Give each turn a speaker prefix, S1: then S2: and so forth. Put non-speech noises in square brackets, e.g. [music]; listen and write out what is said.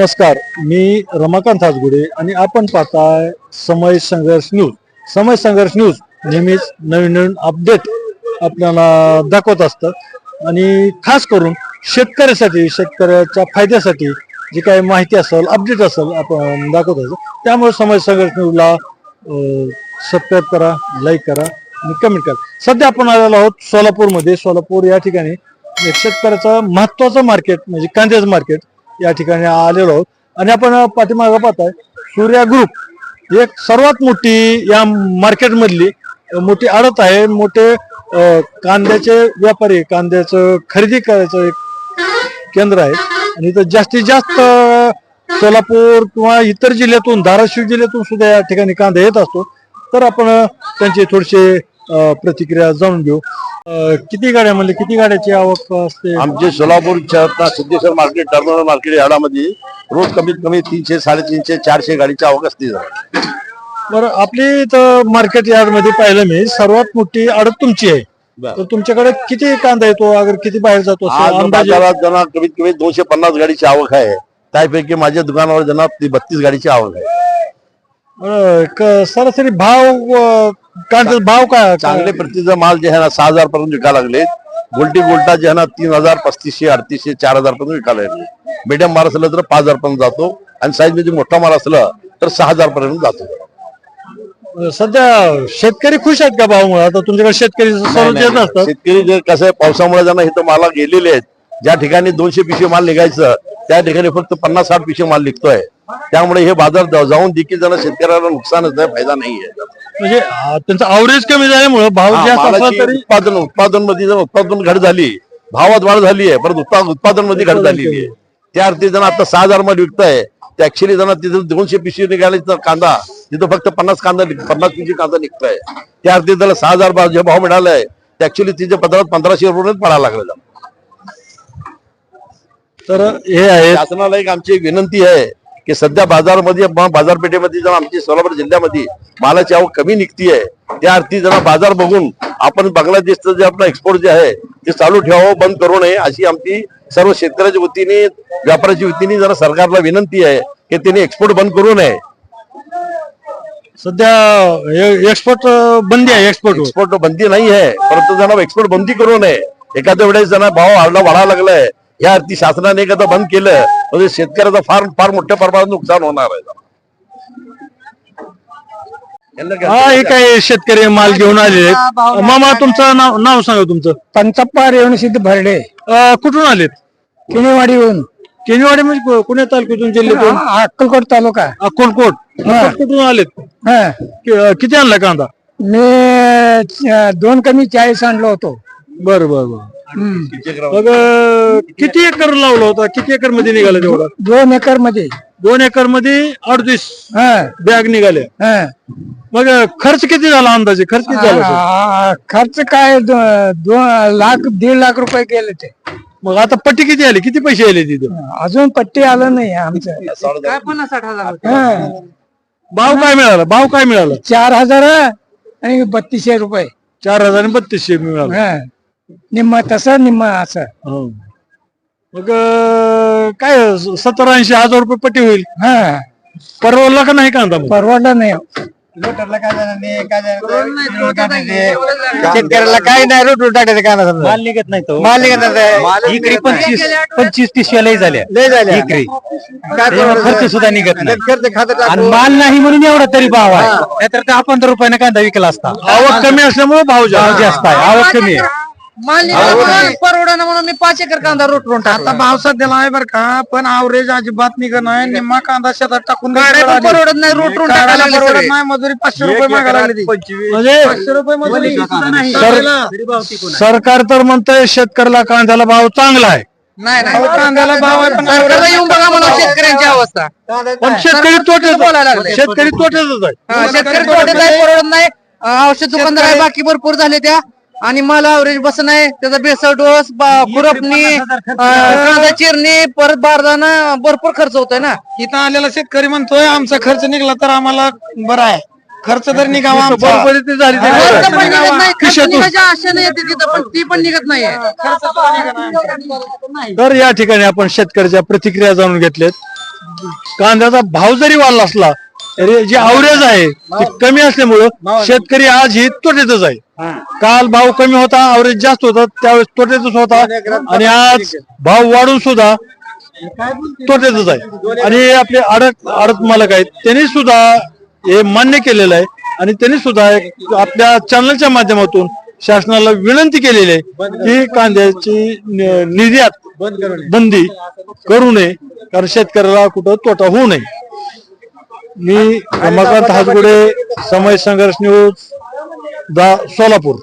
S1: नमस्कार मी रमाकांत हाजगुडे आणि आपण पाहताय समय संघर्ष न्यूज. समय संघर्ष न्यूज नेहमीच नवीन नवीन अपडेट आपल्याला दाखवत असतं. आणि खास करून शेतकऱ्यासाठी शेतकऱ्याच्या फायद्यासाठी जी काही माहिती असेल अपडेट असेल आपण दाखवत असतो. त्यामुळे समय संघर्ष न्यूजला सबस्क्राईब करा लाईक करा आणि कमेंट करा. सध्या आपण आलेलो आहोत सोलापूरमध्ये. सोलापूर या ठिकाणी शेतकऱ्याचं महत्वाचं मार्केट म्हणजे कांद्याचं मार्केट या ठिकाणी आलेलो आहोत. आणि आपण पाठीमागं पाहताय सूर्या ग्रुप एक सर्वात मोठी या मार्केटमधली मोठी आडत आहे. मोठे कांद्याचे व्यापारी कांद्याचं खरेदी करायचं एक केंद्र आहे. आणि इथं जास्तीत जास्त सोलापूर किंवा इतर जिल्ह्यातून धाराशिव जिल्ह्यातून सुद्धा या ठिकाणी कांदा येत असतो. तर आपण त्यांची थोडीशी प्रतिक्रिया जाणून घेऊ. किती गाड्या म्हणले किती गाड्याची आवक असते?
S2: आमचे सोलापूर शहरात सिद्धेश्वर मार्केट टर्मिनल मार्केट यार्डामध्ये रोज कमीत कमी तीनशे साडेतीनशे चारशे गाडीची आवक असते.
S1: बरं आपली इथं मार्केट यार्डमध्ये पाहिलं मी सर्वात मोठी आडत तुमची आहे. तर तुमच्याकडे किती कांदा येतो अगर किती बाहेर जातो
S2: कमीत कमी दोनशे पन्नास गाडीची आवक आहे. त्यापैकी माझ्या दुकानावर ती बत्तीस गाडीची आवक आहे.
S1: सरासरी भाव कांद्याचा भाव काय
S2: चांगले प्रतीचा माल जे आहे ना सहा हजार पर्यंत विकायला लागले. गोल्टी गोल्टा जे आहे ना तीन हजार पस्तीसशे अडतीसशे चार हजार पर्यंत विकायला लागले. मीडियम माल असलं तर पाच हजार पर्यंत जातो आणि साईजमध्ये मोठा माल असलं तर सहा हजार पर्यंत जातो.
S1: सध्या शेतकरी खुश आहेत का भावामुळे? आता तुमच्याकडे शेतकरी सर्व येत असतात.
S2: शेतकरी जे कसं आहे पावसामुळे ज्यांना इथं माला गेलेले आहेत ज्या ठिकाणी दोनशे पिशे माल निघायचं त्या ठिकाणी फक्त पन्नास साठ पिशे माल निघतोय. त्यामुळे हे बाजार जाऊन देखील त्यांना शेतकऱ्याला नुकसानच आहे फायदा नाहीये.
S1: म्हणजे अं, त्यांचा अवरेज कमी झाल्यामुळे भाव
S2: हा,
S1: जास्त असला
S2: मालाची
S1: तरी
S2: उत्पादन उत्पादनमध्ये जर उत्पादन घट झाली भावात वाढ झाली आहे परत उत्पा- उत्पादनमध्ये घट झालेली आहे त्या अर्थी जण आता सहा हजारमध्ये विकताय. ते ऍक्च्युली जण तिथे दोनशे पिशवी निघाले तर कांदा तिथं फक्त पन्नास कांदा निघ- पन्नास पिशवी कांदा निघतोय. त्या अर्थी त्याला सहा हजार भाव- जे भाव मिळालाय ते ऍक्च्युली तिच्या पदरात पंधराशे रुपये पडायला लागलं
S1: तर हे आहे
S2: शासनाला एक आमची एक विनंती आहे की सध्या बाजारामध्ये बाजारपेठेमध्ये जर आमची सोलापूर जिल्ह्यामध्ये मालाची आवक कमी निघतीये त्या अर्थी जरा बाजार बघून आपण बांगलादेशचं जे आपलं एक्सपोर्ट जे आहे ते चालू ठेवावं बंद करू नये अशी आमची सर्व शेतकऱ्याच्या वतीने व्यापाऱ्याच्या वतीने जरा सरकारला विनंती आहे की त्यांनी एक्सपोर्ट बंद करू नये.
S1: सध्या एक्सपोर्ट बंदी आहे एक्सपोर्ट
S2: एक्सपोर्ट बंदी नाही आहे परंतु जरा एक्सपोर्ट बंदी करू नये. एखाद्या वेळेस जरा भाव वाढला वाढायला लागलाय या अर्थी शासनाने एखादं बंद केलं म्हणजे शेतकऱ्याचं फार फार मोठ्या प्रमाणात नुकसान होणार आहे.
S1: हा हे काय शेतकरी माल घेऊन आहेत. मामा तुमचं नाव नाव सांगा तुमचं.
S3: पंचप्पा रेवणसिद्ध भरडे.
S1: अं, कुठून आलेत?
S3: किणेवाडीहून
S1: केनीवाडी म्हणजे कु- कुण्या तालुक्यातून जिल्ह्यातून?
S3: आ- अक्कलकोट तालुका.
S1: अक्कोलकोट अक्कोलकोट कुठून आलेत?
S3: हा.
S1: कि- अं, किती आणला कांदा?
S3: मी अ, दोन कमी चाळीस आणलो होतो.
S1: बर बर बर. मग अं, किती एकर लावला? होता किती एकरमध्ये निघाला तेवढा?
S3: दोन एकरमध्ये
S1: दोन एकरमध्ये अडतीस
S3: हा.
S1: बॅग निघाल्या
S3: हा.
S1: मग अं, खर्च किती झाला अंदाजे? खर्च किती झाला असेल?
S3: आ, खर्च काय दो- दोन लाख दीड लाख रुपये गेले ते.
S1: मग आता पट्टी किती आली? किती पैसे आले तिथं?
S3: अजून पट्टी आलं नाही आमचं. हा.
S1: भाव काय मिळाला? भाव काय मिळाला?
S3: चार हजार आणि बत्तीसशे रुपये.
S1: चार हजार आणि बत्तीसशे मिळाला.
S3: हा. निम्म तसं निम्म असं.
S1: हो. मग अं, काय सत्तर ऐंशी हजार रुपये पट्टी होईल.
S3: हा.
S1: परवडला का नाही कांदा मग?
S3: परवडलं नाही.
S4: शेतकऱ्याला काही नाही रोटून टाकायचं काय नाही माल निघत नाही तो. माल निघत नाही. इकडे पंचवीस पंचवीस पिशव्या लय झाल्या. लय झाल्या. इकडे खर्च सुद्धा निघत नाही.
S2: खर्च खात
S4: आणि माल नाही म्हणून एवढा तरी भाव आहे. नाहीतर ते आपण दर रुपयाने कांदा विकला असता.
S1: आवक कमी असल्यामुळे भाव जास्त
S4: आहे. आवक कमी आहे.
S5: परवडा म्हणून मी पाच एकर कांदा रोटून टाकला. भाव सध्याला आहे बरं का पण आवरेज अजिबात निघत नाही. निम्मा कांदा शेतात टाकून परवडत नाही रोटून टाकायला परवडत नाही मजुरी पाचशे रुपये मागायला लागली ती.
S1: म्हणजे
S5: पाचशे रुपये मजुरी
S1: सर- सरकार तर म्हणतंय शेतकऱ्याला कांद्याला भाव चांगला आहे.
S5: नाही नाही. कांद्याला भाव आहे पण सरकारला येऊन बघा म्हणा शेतकऱ्यांची अवस्था.
S1: पण शेतकरी तोट्यात
S5: बोलायला लागले.
S1: शेतकरी तोट्यातच आहे.
S5: हा, शेतकरी तोट्यात आहे, परवडत नाही. अं, औषध दुकानदार आहे बाकी भरपूर झाले त्या. आणि मला अवरेज बस नाही त्याचा बेसळ डोस खुरपणी कांदा चिरणी परत बारदाना भरपूर खर्च होतोय ना.
S6: इथं आलेला शेतकरी म्हणतोय आमचा खर्च निघला तर आम्हाला बरं आहे. खर्च तर [laughs] निघावा आमचा.
S1: बरोबर ती झाली ती
S5: खर्च
S1: बरोबर.
S5: पण निघत नाही खर्च
S1: खिशातून.
S5: निघायच्या आशेने येते तिथं पण ती पण निघत नाहीये.
S1: तर या ठिकाणी आपण शेतकऱ्याच्या प्रतिक्रिया जाणून घेतल्यात कांद्याचा भाव जरी वाढला असला तरी जे अवरेज आहे ते कमी असल्यामुळं शेतकरी आज ही तोट्यातच आहे. काल भाव कमी होता अवरेज जास्त होता त्यावेळेस तोट्यातच होता. आणि आज भाव वाढून सुद्धा तोट्यातच आहे. आणि आपले आडत आडत मालक आहेत त्यांनी सुद्धा हे मान्य केलेलं आहे. आणि त्यांनी सुद्धा एक आपल्या चॅनलच्या माध्यमातून शासनाला विनंती केलेली आहे की कांद्याची न- निर्यात बंदी करू नये कारण शेतकऱ्याला कुठं तोटा होऊ नये. मी रमाकांत हातगुडे समय संघर्ष न्यूज दा सोलापूर.